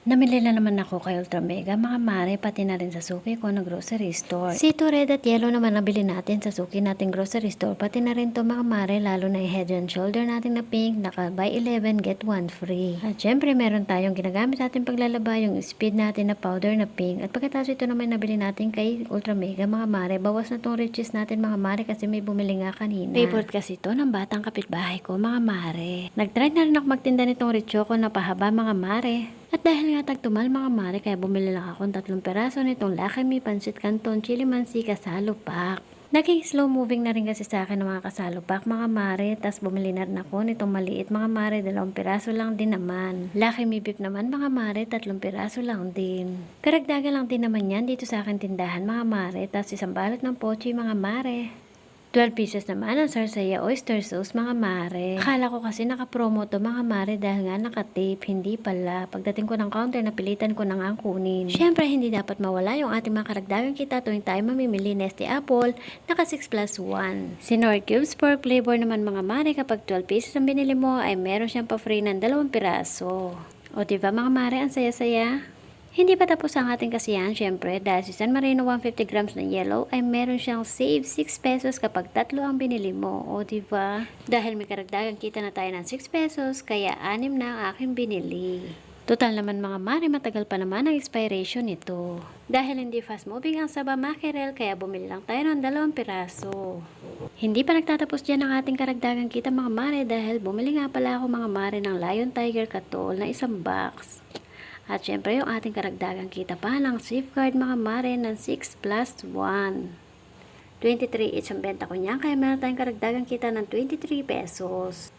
Namili na naman ako kay Ultra Mega, mga mare, pati na rin sa suki ko na grocery store. Sito red at yellow naman nabili natin sa suki nating grocery store, pati na rin to mga mare, lalo na yung head and shoulder natin na pink, naka buy 11, get 1 free. At syempre, meron tayong ginagamit sa ating paglalaba, yung speed natin na powder na pink. At pagkatapos ito naman nabili natin kay Ultra Mega, mga mare, bawas na tong riches natin mga mare kasi may bumili nga kanina. Favorite kasi ito ng batang kapitbahay ko, mga mare. Nag-try na rin ako magtinda nitong richoco na pahaba, mga mare. At dahil nga tagtumal mga mare, kaya bumili lang ako ng tatlong peraso nitong lakami, pansit canton, chili mansi, kasalo pack. Naging slow moving na rin kasi sa akin ng mga kasalo pack mga mare, tas bumili na rin ako nitong maliit mga mare, dalawang piraso lang din naman. Laki mi beef naman mga mare, tatlong piraso lang din. Karagdagan lang din naman yan dito sa akin tindahan mga mare, tas isang balot ng pochi mga mare. 12 pieces naman ang sarsaya oyster sauce mga mare. Akala ko kasi naka-promo to mga mare dahil nga naka-tape, hindi pala. Pagdating ko ng counter, napilitan ko na nga ang kunin. Siyempre, hindi dapat mawala yung ating mga karagdagang kita tuwing tayo mamimili Nesty Apple, naka 6 plus 1. Sinor Cubes pork flavor naman mga mare kapag 12 pieces ang binili mo ay meron siyang pa-free ng dalawang piraso. O diba mga mare, ang saya-saya? Hindi pa tapos ang ating kasiyahan, syempre, dahil si San Marino 150 grams na yellow ay meron siyang save 6 pesos kapag tatlo ang binili mo. O, di ba? Dahil may karagdagan kita na tayo ng 6 pesos, kaya anim na ang aking binili. Total naman mga mare, matagal pa naman ang expiration nito. Dahil hindi fast moving ang saba mackerel, kaya bumili lang tayo ng dalawang piraso. Hindi pa nagtatapos dyan ang ating karagdagan kita mga mare dahil bumili nga pala ako mga mare ng Lion Tiger Katol na isang box. At syempre yung ating karagdagan kita pa ng safeguard mga mare ng 6 plus 1. 23 each ang benta ko niyan kaya meron tayong karagdagan kita ng 23 pesos.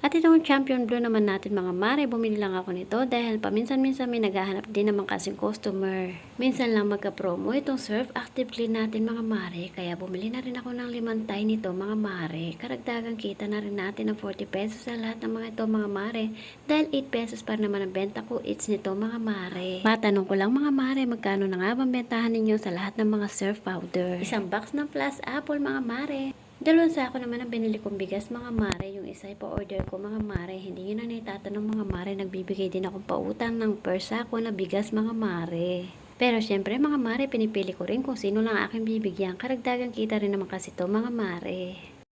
At itong champion blue naman natin mga mare, bumili lang ako nito dahil paminsan-minsan may naghahanap din naman kasing customer. Minsan lang magka-promo itong Surf Active Clean natin mga mare, kaya bumili na rin ako ng limang tie nito mga mare. Karagdagan kita na rin natin ng 40 pesos sa lahat ng mga ito mga mare, dahil 8 pesos pa naman ang benta ko each nito mga mare. Matanong ko lang mga mare, magkano na nga bang bentahan ninyo sa lahat ng mga surf powder? Isang box ng plus apple mga mare. Dalawang sako naman ang binili kong bigas mga mare. Yung isa ay pa-order ko mga mare. Hindi nyo na naitatanong mga mare. Nagbibigay din akong pautang ng per sako na bigas mga mare. Pero syempre mga mare, pinipili ko rin kung sino lang aking bibigyan. Karagdagan kita rin naman kasi to mga mare.